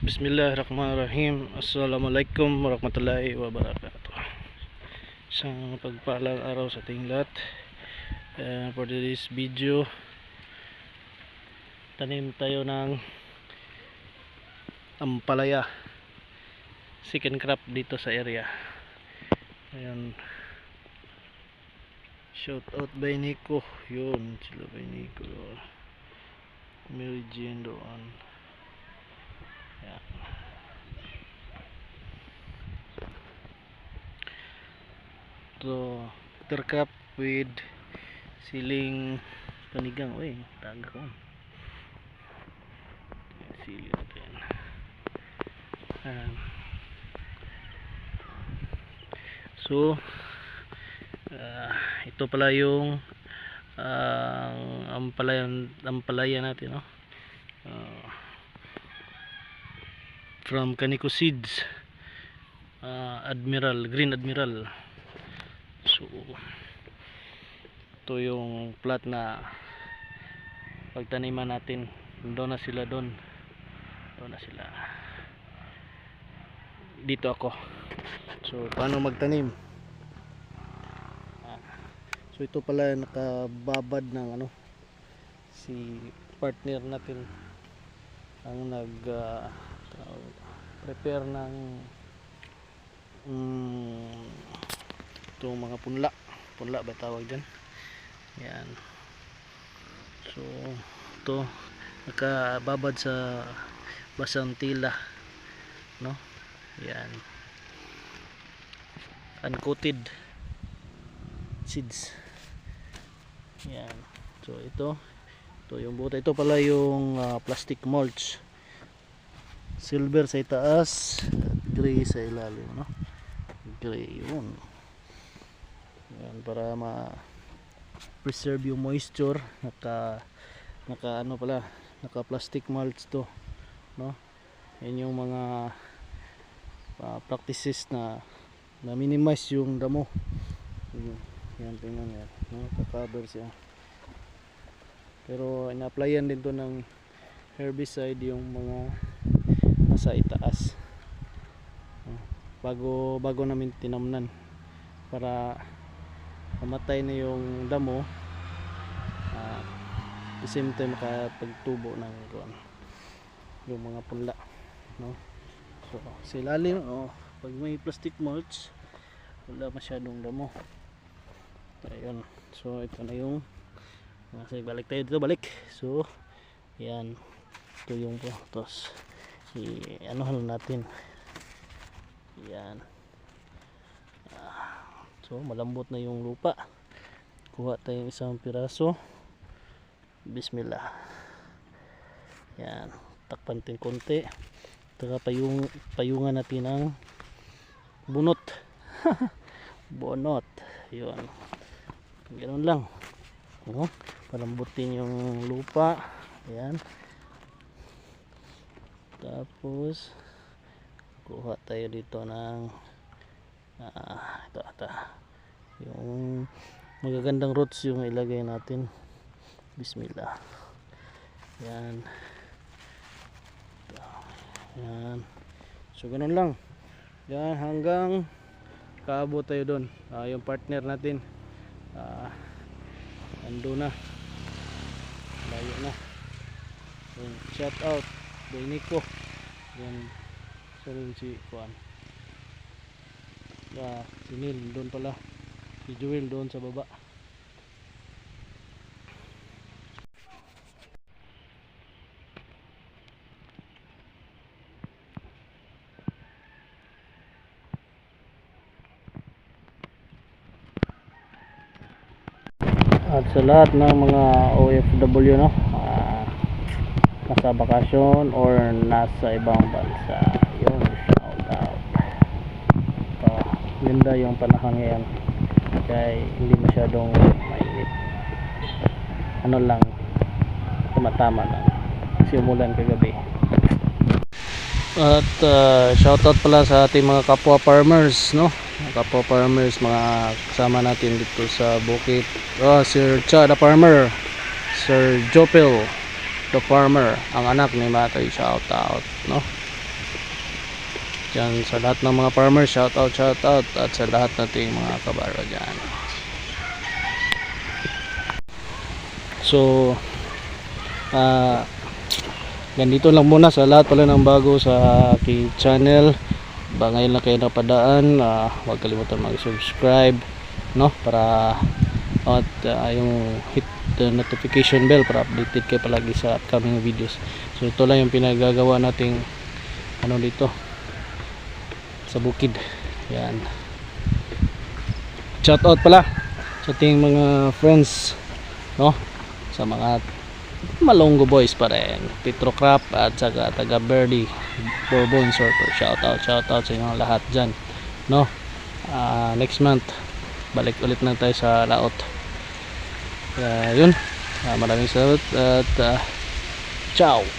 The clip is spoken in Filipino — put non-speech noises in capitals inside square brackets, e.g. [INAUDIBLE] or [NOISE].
Bismillahirrahmanirrahim. Assalamualaikum warahmatullahi wabarakatuh. Isang pagpalang araw sa ating lahat. Uh, for this video, tanim tayo ng ampalaya. Second crop dito sa area. Ayan. Shout out by Nico. Yun, sila by Nico. Mary Jane doon. Ayan. So, terkap with siling panigang. Uy, taga ko. Sili natin. Ayan. So, ah, ito pala yung ang ampalayan ampalaya natin no Ah, from Kaniko Seeds ah, Admiral Green Admiral. So ito yung plat na pagtaniman natin. Doon na sila doon. Doon na sila. Dito ako. So paano magtanim? Ah, so ito pala nakababad ng ano si partner natin. Ang nag ah, tawag- prepare ng mm, itong mga punla. Punla ba tawag dyan? Yan. So ito nakababad sa basang tila no? Yan. Uncoated seeds. Yan. So ito ito yung buta. Ito pala yung ah, plastic mulch silver sa itaas gray sa ilalim no? Gray yun. Yan para ma preserve yung moisture. Naka naka ano pala naka plastic mulch to no? Yan yung mga ah, practices na na minimize yung damo. Yan tingnan yan no? Cover siya. Pero ina-applyan din to ng herbicide yung mga nasa itaas. Ah, bago bago namin tinamnan para mamatay na yung damo at the same time makapagtubo ng kuwan, yung mga punla no? So sa ilalim oh, pag may plastic mulch wala masyadong damo. Ayun. So ito na yung Ah, sige, balik tayo dito balik. So yan. Ito yung po tapos i ano natin? Yan. So malambot na yung lupa. Kuha tayong isang piraso. Bismillah. Yan. Takpan natin konti. Taka payung, payungan natin ang bunot. [LAUGHS] Bunot. Yun. Ganun lang. Oh, palambutin yung lupa. Ayan tapos kuha tayo dito ng ah, ito, ito. Yung magagandang roots yung ilagay natin. Bismillah. Yan. Ito. yan. So ganun lang. Yan hanggang kaabot tayo doon Ah, yung partner natin. Ah, ando na. Layo na. Yan, shout out kay Nico yan. Sa rin si Juan. Ah, si Neil doon pala. Si Joel doon sa baba. At sa lahat ng mga OFW no nasa bakasyon or nasa ibang bansa. Yun shout out. So, ganda yung panahon ngayon. Kaya hindi masyadong mainit. Ano lang tumatama lang. Kasi kagabi. At uh, shoutout pala sa ating mga kapwa farmers no? Kapwa farmers mga kasama natin dito sa bukit. Oh, Sir Cha the farmer. Sir Jopel the farmer ang anak ni Matay shoutout no Diyan sa lahat ng mga farmers, shout out, shout out at sa lahat nating mga kabaro diyan. So ah ganito lang muna sa lahat pala ng bago sa aking channel. Ba ngayon lang kayo napadaan, ah, huwag kalimutan mag-subscribe, no? Para at ah, yung hit the notification bell para updated kayo palagi sa upcoming videos. So ito lang yung pinagagawa nating ano dito sa bukid. Yan. Shout out pala sa ating mga friends, no? Sa mga Malongo Boys pa rin. Petro Crap at saka taga Birdie Bourbon Surfer. Shout out, shout out sa inyong lahat dyan. No? Ah, next month balik ulit na tayo sa laot. Kaya yun. Ah, maraming salamat at ah, ciao.